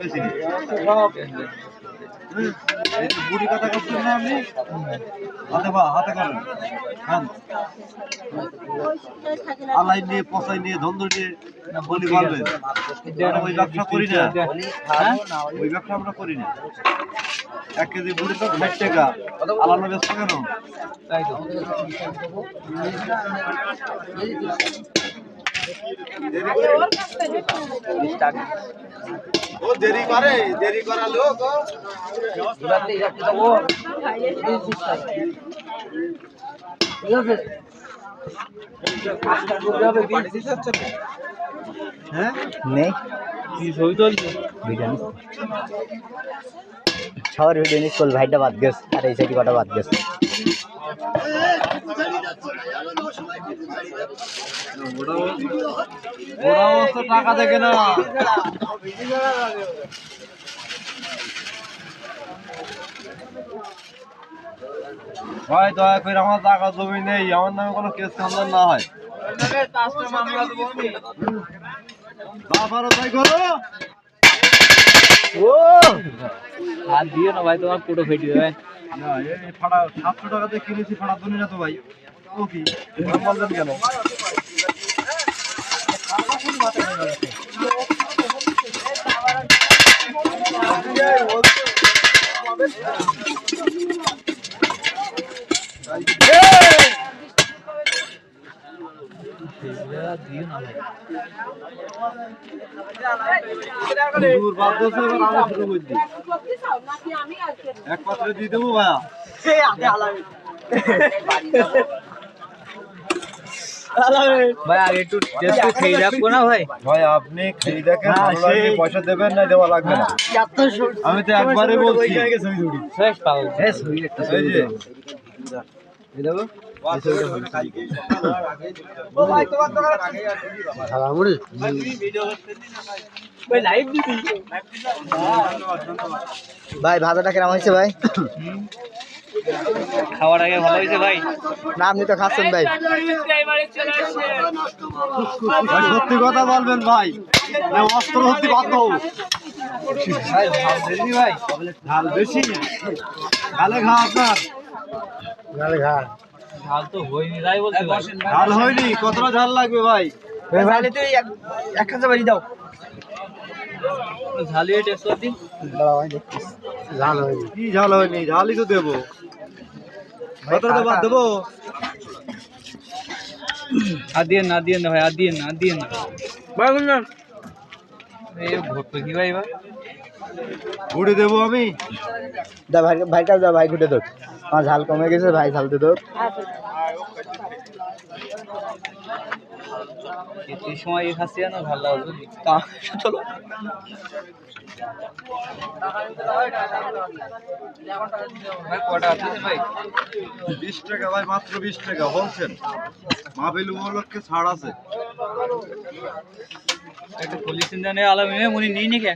তো বুড়ি কথা করছেন বা হাতে করেন আলাই নিয়ে পচাই নিয়ে ধন্দ বলি বলবেন ওই ব্যবসা করি না হ্যাঁ? ওই ব্যবসা আমরা করি না এক কেজি বুড়ি তো ষাট টাকা আলাদা ব্যবসা কেন ও দেরি করে দেরি করা লোক হ্যাঁ? নেই। ছবি তুলছে সবার ভিডিও নিস ভাইটা বাদ গেছ আর এই সাইডে কটা বাদ গেছ। ওরা অবস্থা টাকা দেখে না ভাই দয়া করে আমার টাকা জমি নেই। আমার নামে কোনো কেস খান্দার না হয়। হাত না ভাই তোমার পুরো ফেটে দেবে ফাড়া সাতশো টাকাতে কিনেছি ফাড়া দুনি না তো ভাই। কি দাম বললেন কেন এক পাত্রে দিয়ে দেবো ভাইয়া ভাই আগে একটু টেস্ট খেয়ে রাখব না ভাই। ভাই আপনি খেয়ে দেখেন পয়সা দেবেন না দেওয়া লাগবে না। আমি তো একবারই বলছি। শেষ ভাই লাইভ ভাই ভাজাটা কেমন হয়েছে ভাই? খাওয়ার আগে ভালো হয়েছে ভাই? না আপনি তো খাচ্ছেন ভাই। সত্যি কথা বলবেন ভাই। অস্ত্র হতে বাধ্য ভাই ভালো দিবি ভাই ঝাল বেশি। ঝালে খা আপনার। ঝাল তো হয়নি তাই বলতে ঝাল হয়নি কতটা ঝাল লাগবে ভাই? ভাই তুই এক খাঁচা বাড়ি দাও। ঝালিয়ে টেস্ট করে দিন ঝাল হয়নি কি ঝাল হয়নি? ঝালই তো দেবো। বাদ দেবো আর দিয়ে না দিয়ে না ভাই আর দিয়ে না আর দিয়ে না। এই কি ভাই ঘুরে দেবো আমি। দা ভাই ভাইটা দা ভাই দোক আমার ঝাল কমে গেছে ভাই ঝাল দোক এই সময় এই না ভালো লাগবে চলো। বিশ টাকা ভাই মাত্র বিশ টাকা উপলক্ষে ছাড় আছে। একটা পুলিশ ইন্ডিয়ানে আলাম মনি নিই নাকি।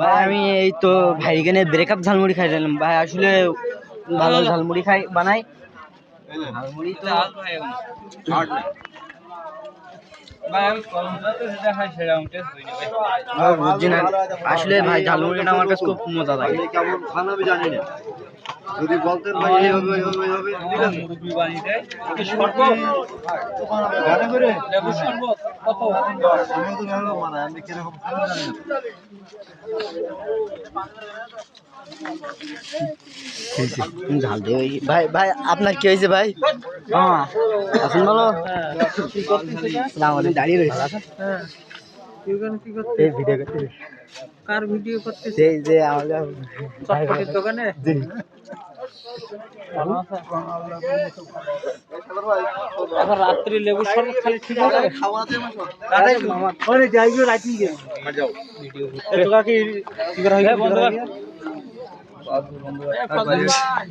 ভাই আমি এই তো ভাই এখানে ব্রেকআপ ঝালমুড়ি খাইলাম ভাই আসলে ভালো ঝালমুড়ি খাই বানাই। আসলে ভাই ঝালমুড়িটা আমার কাছে খুব মজা লাগে। কেমন খান আমি জানি না। যদি বলতেন ভাই এইভাবে এইভাবে এইভাবে ঠিক আছে। মুরব্বি বানিয়ে দেয় করে? লেবু শরবত কত? আমি তো ভালো মানে আমি কীরকম খান জানি না। ঝাল দিয়ে ভাই ভাই আপনার কি হয়েছে ভাই? হ্যাঁ। আছেন ভালো দাঁড়িয়ে রয়েছে। ভিডিও করতে কার ভিডিও করতে এই যে আমাদের চটপটির দোকানে? জি। এখন রাত্রি লেবু শরবত খালি ঠিক হবে কর?